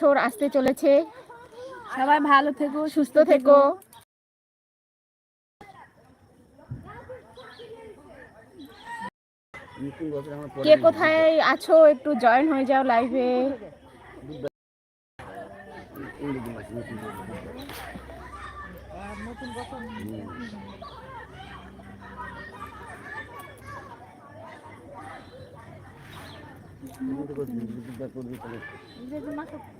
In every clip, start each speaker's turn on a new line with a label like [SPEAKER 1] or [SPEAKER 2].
[SPEAKER 1] বছর আসতে চলেছে।
[SPEAKER 2] সবাই ভালো থেকো
[SPEAKER 1] সুস্থ থেকো। কে কোথায় আছো একটু জয়েন হয়ে যাও লাইভে
[SPEAKER 3] নতুন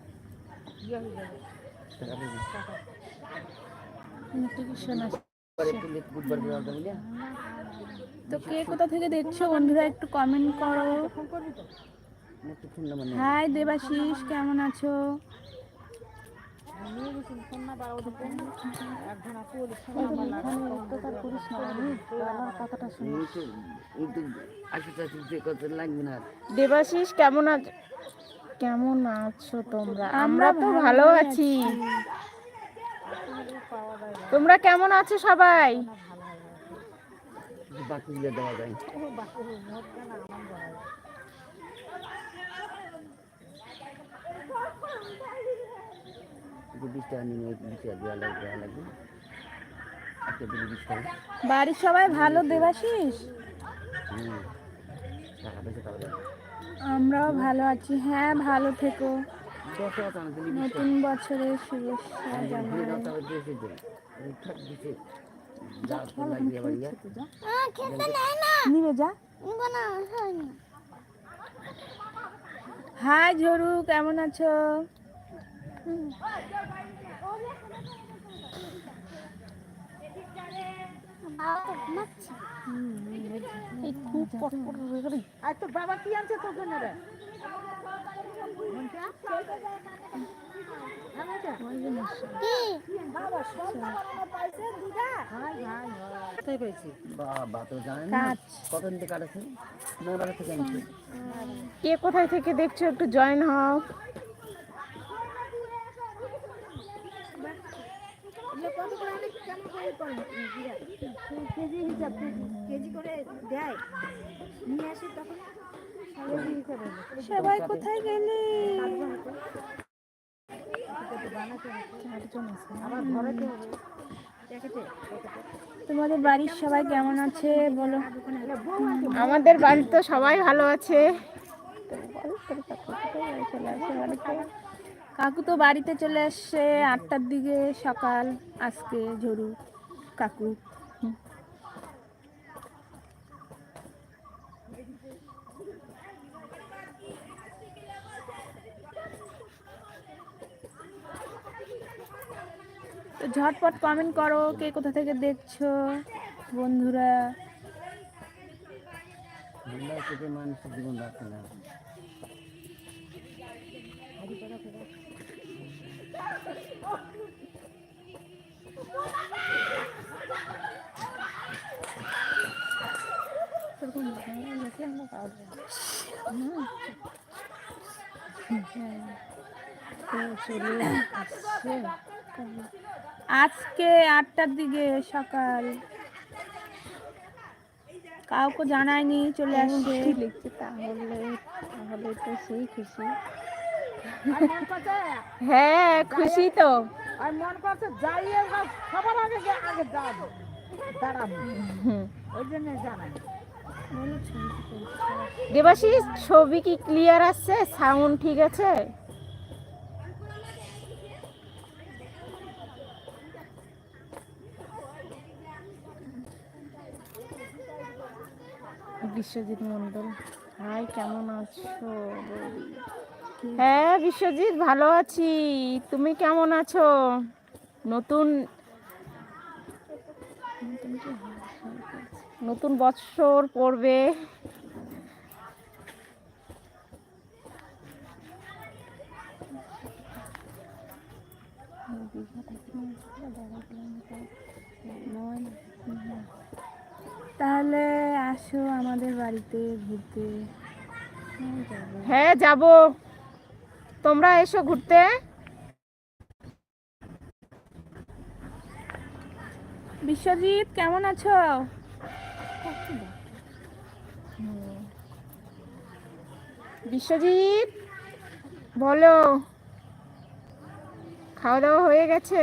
[SPEAKER 3] তো
[SPEAKER 2] কে কোথা থেকে দেখছ বন্ধুরা, একটু কমেন্ট করো। হাই দেবাশিস, কেমন আছো
[SPEAKER 1] দেবাশিস, কেমন আছো কেমন আছো তোমরা? আমরা তো ভালো আছি। তোমরা কেমন আছো সবাই?
[SPEAKER 2] বাড়ির সবাই ভালো দেবাশিস?
[SPEAKER 3] টাকা পয়সা তাহলে
[SPEAKER 2] আমরাও ভালো আছি। হ্যাঁ ভালো থেকো। নতুন বছরের শুভেচ্ছা জানাই।
[SPEAKER 3] দাও তাহলে দিয়েছে তো এই থাক দিছে যা তো লাগবে আবার
[SPEAKER 2] নিবে যা হাই ঝরু কেমন আছো
[SPEAKER 1] এই খুব পটপট হয়ে গেল।
[SPEAKER 2] কাজ।
[SPEAKER 3] কত নিতে কাটাছে নৌরাটা থেকে আনছে
[SPEAKER 1] কে কোথায় থেকে দেখছ একটু জয়েন হও
[SPEAKER 2] সবাই কোথায় গেলে? তোমাদের বাড়ির সবাই কেমন আছে বলো?
[SPEAKER 1] আমাদের বাড়ির তো সবাই ভালো আছে।
[SPEAKER 2] কাকু তো বাড়িতে চলে আসছে আটটার দিকে সকাল, আজকে ঝরু কাকু। তো ঝটপট কমেন্ট করো, কে কোথা থেকে দেখছ বন্ধুরা?
[SPEAKER 3] জীবন
[SPEAKER 2] আজকে আটটার দিকে সকাল। কাউকে জানায়নি চলে আসছে
[SPEAKER 1] লিখছে তাহলে তাহলে তো সেই খুশি। হ্যাঁ খুশি তো।
[SPEAKER 4] আর মন করছে যাই সবার আগে আগে যাব দাঁড়াবো ওই জন্য জানাই।
[SPEAKER 1] দেবাশিস ছবি কি ক্লিয়ার আসছে? সাউন্ড ঠিক আছে? বিশ্বজিৎ মন্ডল হাই কেমন আছো? হ্যাঁ বিশ্বজিৎ ভালো আছি। তুমি কেমন আছো? নতুন নতুন বৎসর পড়বে।
[SPEAKER 2] তাহলে আসো আমাদের বাড়িতে ঘুরতে।
[SPEAKER 1] হ্যাঁ যাব। তোমরা এসো ঘুরতে।
[SPEAKER 2] বিশ্বজিৎ কেমন আছো?
[SPEAKER 1] বিশ্বজিৎ বলো। খাওয়া দাওয়া হয়ে গেছে।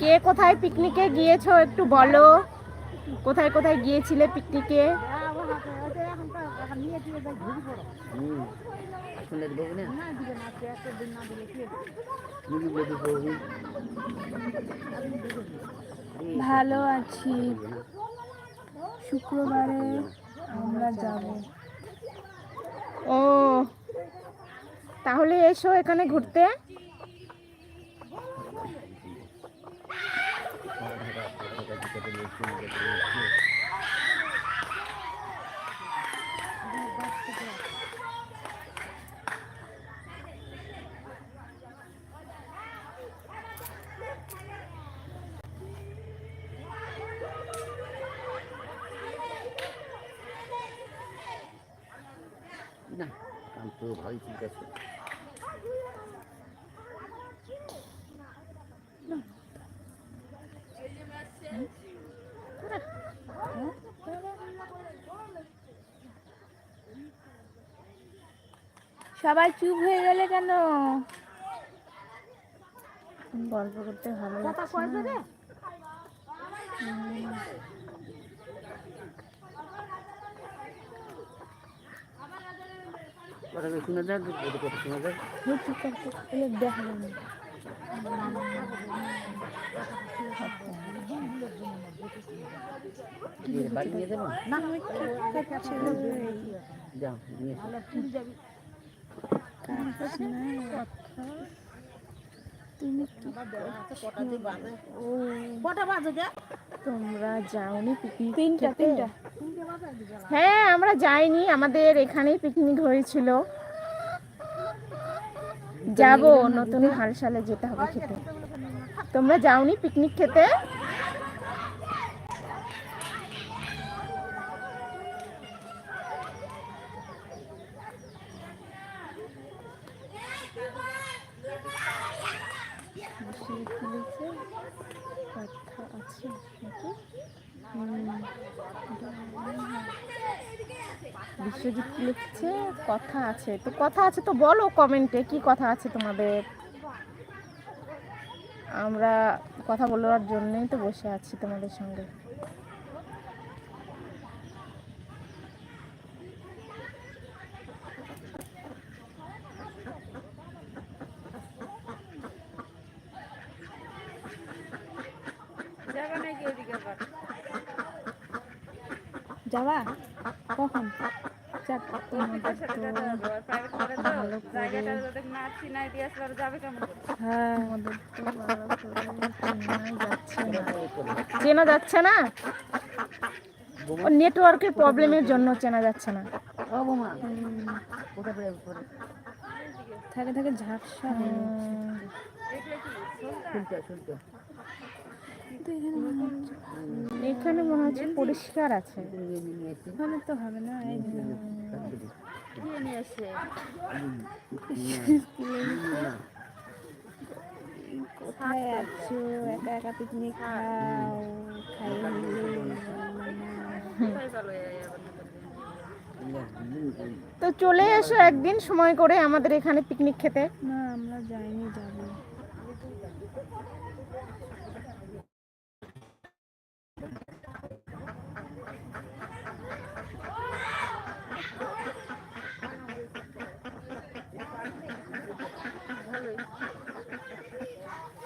[SPEAKER 1] কে কোথায় পিকনিকে গিয়েছো একটু বলো? কোথায় কোথায় গিয়েছিলে পিকনিকে
[SPEAKER 2] ভালো আছি। শুক্রবারে আমরা যাব।
[SPEAKER 1] ও তাহলে এসো এখানে ঘুরতে।
[SPEAKER 3] না। কাম তো ভালোই ঠিক আছে।
[SPEAKER 2] সবাই চুপ হয়ে গেলে কেন?
[SPEAKER 1] গল্প করতে ভালো লাগছে না।
[SPEAKER 3] শোনা যাক
[SPEAKER 2] দেখা যাবে
[SPEAKER 3] বাড়ি নিয়ে যাব।
[SPEAKER 1] তোমরা যাওনি পিকনিক
[SPEAKER 2] তিনটা তিনটা।
[SPEAKER 1] হ্যাঁ আমরা যাইনি। আমাদের এখানেই পিকনিক হয়েছিল। যাব নতুন হাল সালে যেতে হবে খেতে। তোমরা যাওনি পিকনিক খেতে? কথা আছে নাকি? বিশ্বজিৎ লিখছে কথা আছে। তো কথা আছে তো বলো কমেন্টে, কি কথা আছে তোমাদের? আমরা কথা বলার জন্যই তো বসে আছি তোমাদের সঙ্গে
[SPEAKER 2] যাবা কখন চার তোমাদের তো ভালো করে হ্যাঁ
[SPEAKER 1] আমাদের তো ভালো করে চেনাই যাচ্ছে না। চেনা যাচ্ছে না? ও নেটওয়ার্কের প্রবলেমের জন্য চেনা যাচ্ছে না।
[SPEAKER 2] থাকে থাকে ঝাপসা হয়ে যাচ্ছে।
[SPEAKER 1] উম,
[SPEAKER 3] শুনতে শুনতে
[SPEAKER 2] কিন্তু এখানে মনে হচ্ছে
[SPEAKER 1] এখানে পরিষ্কার আছে।
[SPEAKER 2] ওখানে তো হবে না কোথায় আছো? একা একা পিকনিক খাও
[SPEAKER 1] তো চলে এসো একদিন সময় করে আমাদের এখানে পিকনিক খেতে।
[SPEAKER 2] না আমরা যাইনি যাব
[SPEAKER 1] কি লিখেছে তো এটা?
[SPEAKER 2] বৌদি কোথায় আছে
[SPEAKER 3] আমরা কাটা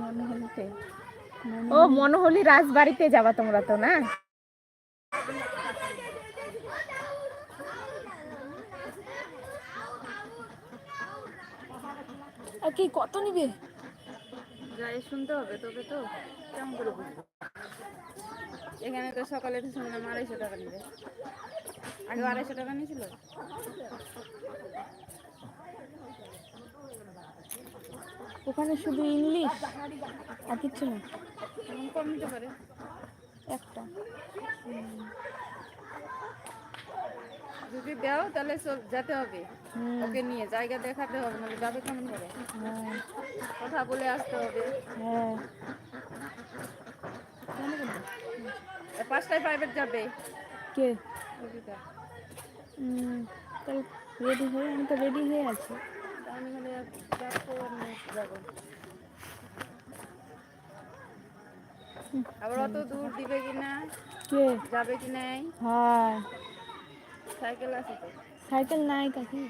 [SPEAKER 1] মনোহলিতে ও মনোহলি রাজবাড়িতে যাবা তোমরা তো না?
[SPEAKER 2] আর কি কত নিবে?
[SPEAKER 5] যাই শুনতে হবে তোকে তো। কেমন করে বুঝব? এখানে তো সকালে তো শুনলাম আড়াইশো টাকা নিবে। আগে আড়াইশো টাকা নিয়েছিল?
[SPEAKER 2] ওখানে শুধু ইংলিশ আর কিচ্ছু না।
[SPEAKER 5] কম নিতে পারে
[SPEAKER 2] একটা।
[SPEAKER 5] যদি দাও তাহলে সব যেতে হবে। ওকে নিয়ে জায়গা দেখাতে হবে নাহলে যাবে কেমন করে?
[SPEAKER 2] হ্যাঁ।
[SPEAKER 5] কথা বলে আসতে হবে।
[SPEAKER 2] হ্যাঁ।
[SPEAKER 5] পাঁচটায় প্রাইভেট যাবে।
[SPEAKER 2] কে? তাহলে রেডি হয়ে আমি তো রেডি হয়ে আছি।
[SPEAKER 5] আবার অত দূর দিবে কি না
[SPEAKER 2] কে?
[SPEAKER 5] যাবে কি নাই?
[SPEAKER 2] হ্যাঁ।
[SPEAKER 5] সাইকেল আছে তো।
[SPEAKER 2] সাইকেল নাই কাকি।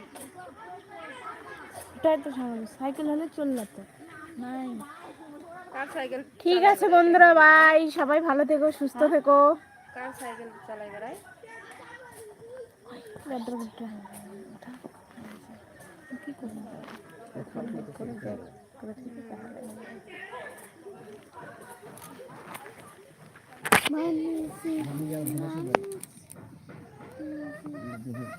[SPEAKER 2] ওটাই তো সমস্যা সাইকেল হলে চল যেত নাই।
[SPEAKER 5] কার সাইকেল
[SPEAKER 1] ঠিক আছে বন্ধুরা বাই। সবাই ভালো থেকো সুস্থ থেকো।
[SPEAKER 5] কার সাইকেল চালাই বেড়ায়
[SPEAKER 2] গাড্ডার গাড্ডা কি করব?